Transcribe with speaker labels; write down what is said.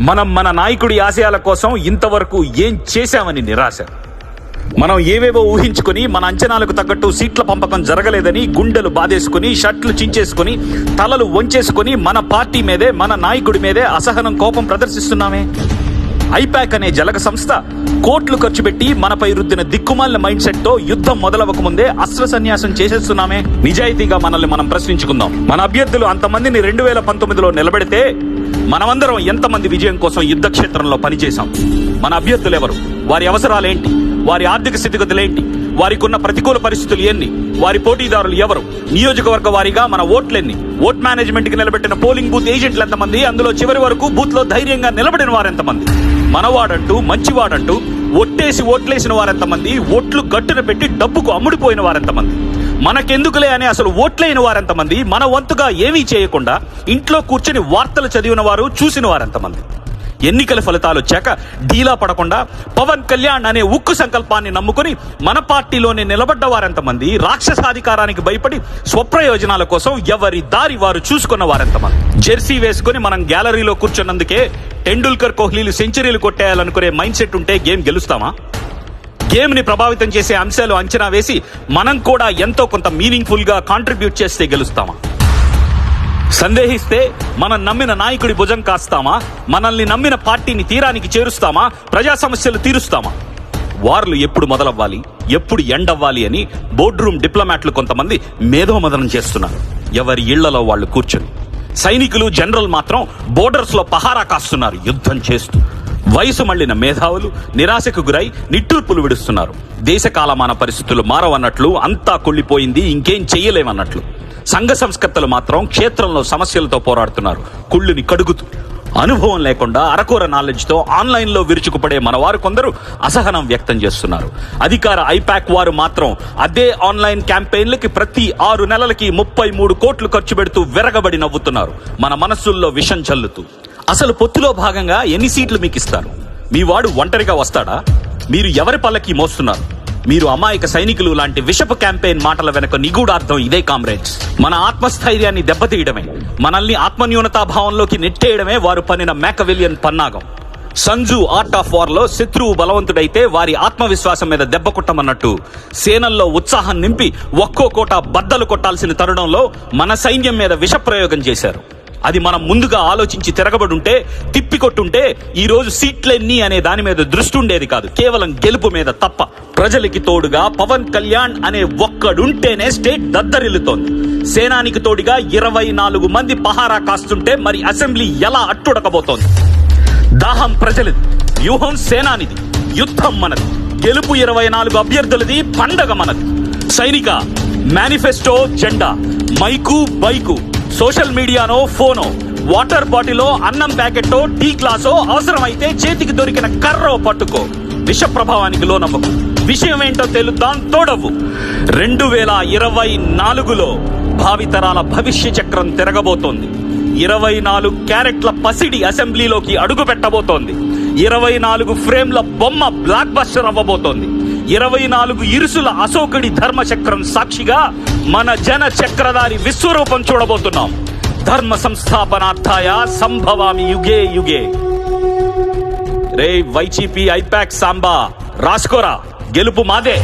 Speaker 1: మనం మన నాయకుడి ఆశయాల కోసం ఇంతవరకు ఏం చేశామని నిరాశ. మనం ఏవేవో ఊహించుకుని మన అంచనాలకు తగ్గట్టు సీట్ల పంపకం జరగలేదని గుండెలు బాధేసుకుని షర్ట్లు చించేసుకుని తలలు వంచేసుకుని మన పార్టీ మీదే మన నాయకుడి మీదే అసహనం కోపం ప్రదర్శిస్తున్నామే. ఐపాక్ అనే జలక సంస్థ కోట్లు ఖర్చు పెట్టి మనపై రుద్దిన దిక్కుమాలిన మైండ్ సెట్తో యుద్ధం మొదలవక ముందే అస్త్ర సన్యాసం చేసేస్తున్నామే. నిజాయితీగా మనల్ని మనం ప్రశ్నించుకుందాం. మన అభ్యర్థులు అంతమందిని రెండు వేల పంతొమ్మిదిలో నిలబెడితే మనమందరం ఎంతమంది విజయం కోసం యుద్ధ క్షేత్రంలో పనిచేశాం? మన అభ్యర్థులు ఎవరు? వారి అవసరాలేంటి? వారి ఆర్థిక స్థితిగతులేంటి? వారికి ఉన్న ప్రతికూల పరిస్థితులు ఎన్ని? వారి పోటీదారులు ఎవరు? నియోజకవర్గ వారీగా మన ఓట్లెన్ని? ఓట్ మేనేజ్మెంట్కి నిలబెట్టిన పోలింగ్ బూత్ ఏజెంట్లు ఎంతమంది? అందులో చివరి వరకు బూత్లో ధైర్యంగా నిలబడిన వారెంతమంది మనవాడంటూ మంచివాడంటూ ఒట్టేసి ఓట్లేసిన వారెంతమంది ఓట్లు గట్టున పెట్టి డబ్బుకు అమ్ముడిపోయిన వారెంతమంది మనకెందుకులే అని అసలు ఓట్లేని వారెంతమంది మన వంతుగా ఏమీ చేయకుండా ఇంట్లో కూర్చొని వార్తలు చదివిన వారు చూసిన వారెంతమంది. ఎన్నికల ఫలితాలు వచ్చాక ఢీలా పడకుండా పవన్ కళ్యాణ్ అనే ఉక్కు సంకల్పాన్ని నమ్ముకుని మన పార్టీలోనే నిలబడ్డ వారెంతమంది రాక్షసాధికారానికి భయపడి స్వప్రయోజనాల కోసం ఎవరి దారి వారు చూసుకున్న వారెంతమంది. జెర్సీ వేసుకుని మనం గ్యాలరీలో కూర్చున్నందుకే టెండూల్కర్ కోహ్లీలు సెంచరీలు కొట్టేయాలనుకునే మైండ్ సెట్ ఉంటే గేమ్ గెలుస్తామా? గేమ్ని ప్రభావితం చేసే అంశాలు అంచనా వేసి మనం కూడా ఎంతో కొంత మీనింగ్ఫుల్గా కాంట్రిబ్యూట్ చేస్తే గెలుస్తామా? సందేహిస్తే మనం నమ్మిన నాయకుడి భుజం కాస్తామా? మనల్ని నమ్మిన పార్టీని తీరానికి చేరుస్తామా? ప్రజా సమస్యలు తీరుస్తామా? వార్లు ఎప్పుడు మొదలవ్వాలి? ఎప్పుడు ఎండవ్వాలి అని బోర్డ్రూమ్ డిప్లొమాట్లు కొంతమంది మేధోమదనం చేస్తున్నారు. ఎవరి ఇళ్ళలో వాళ్ళు కూర్చొని. సైనికులు జనరల్ మాత్రం బోర్డర్స్లో పహారా కాస్తున్నారు. యుద్ధం చేస్తూ. వయసు మళ్ళిన మేధావులు నిరాశకు గురై నిట్టూర్పులు విడుస్తున్నారు. దేశ కాలమాన పరిస్థితులు మారవన్నట్లు అంతా కుళ్ళిపోయింది ఇంకేం చెయ్యలేమన్నట్లు. సంఘ సంస్కర్తలు మాత్రం క్షేత్రంలో సమస్యలతో పోరాడుతున్నారు. కుళ్ళుని కడుగుతూ. అనుభవం లేకుండా అరకూర నాలెడ్జ్తో ఆన్లైన్లో విరుచుకుపడే మనవారు కొందరు అసహనం వ్యక్తం చేస్తున్నారు. అధికార ఐపాక్ వారు మాత్రం అదే ఆన్లైన్ క్యాంపెయిన్లకి ప్రతి ఆరు నెలలకి ముప్పై మూడు కోట్లు ఖర్చు పెడుతూ విరగబడి నవ్వుతున్నారు. మన మనస్సుల్లో విషం చల్లుతూ. అసలు పొత్తులో భాగంగా ఎన్ని సీట్లు మీకు ఇస్తారు మీ వాడు ఒంటరిగా వస్తాడా? మీరు ఎవరి పల్లకి మోస్తున్నారు? మీరు అమాయక సైనికులు లాంటి విషపు క్యాంపెయిన్ మాటల వెనుక నిగూఢార్థం ఇదే కామ్రేడ్స్. మన ఆత్మస్థైర్యాన్ని దెబ్బతీయడమే మనల్ని ఆత్మన్యూనతా భావంలోకి నెట్టేయడమే వారు పనిన మేకవిలియన్ పన్నాగం. సంజు ఆర్ట్ ఆఫ్ వార్లో శత్రువు బలవంతుడైతే వారి ఆత్మవిశ్వాసం మీద దెబ్బ కొట్టమన్నట్టు సేనల్లో ఉత్సాహం నింపి ఒక్కో కోట బద్దలు కొట్టాల్సిన తరుణంలో మన సైన్యం మీద విష ప్రయోగం చేశారు. అది మనం ముందుగా ఆలోచించి తిరగబడుంటే తిప్పికొట్టుంటే ఈ రోజు సీట్లెన్ని అనే దాని మీద దృష్టి ఉండేది కాదు. కేవలం గెలుపు మీద తప్ప. ప్రజలకి తోడుగా పవన్ కళ్యాణ్ అనే ఒక్కడుంటేనే స్టేట్ దద్దరిల్లుతోంది. సేనానికి తోడుగా ఇరవై నాలుగు మంది పహారా కాస్తుంటే మరి అసెంబ్లీ ఎలా అట్టుడకబోతోంది దాహం ప్రజలది వ్యూహం సేనానిది యుద్ధం మనది. గెలుపు ఇరవై నాలుగు అభ్యర్థులది పండగ మనది. సైనిక మేనిఫెస్టో జెండా మైకు బైకు. సోషల్ మీడియానో ఫోనో వాటర్ బాటిలో అన్నం ప్యాకెట్టో టీ గ్లాసో అవసరమైతే చేతికి దొరికిన కర్రో పట్టుకో. విష ప్రభావానికి లోనవ్వకు. విషయం ఏంటో తెలుద్దాం తోడవు రెండు వేల ఇరవై నాలుగులో భావితరాల భవిష్య చక్రం తిరగబోతోంది. ఇరవై నాలుగు క్యారెట్ల పసిడి అసెంబ్లీలోకి అడుగు పెట్టబోతోంది ఇరవై నాలుగు ఫ్రేమ్ల బొమ్మ బ్లాక్ బస్టర్ అవ్వబోతోంది. ఇరవై నాలుగు ఇరుసుల అశోకుడి ధర్మచక్రం సాక్షిగా మన జన చక్రధారి విశ్వరూపం చూడబోతున్నాం. ధర్మ సంస్థాపనార్థాయ సంభవామి యుగే యుగే. రే వైచీపీ ఐపాక్ సాంబా రాసుకోరా గెలుపు మాదే.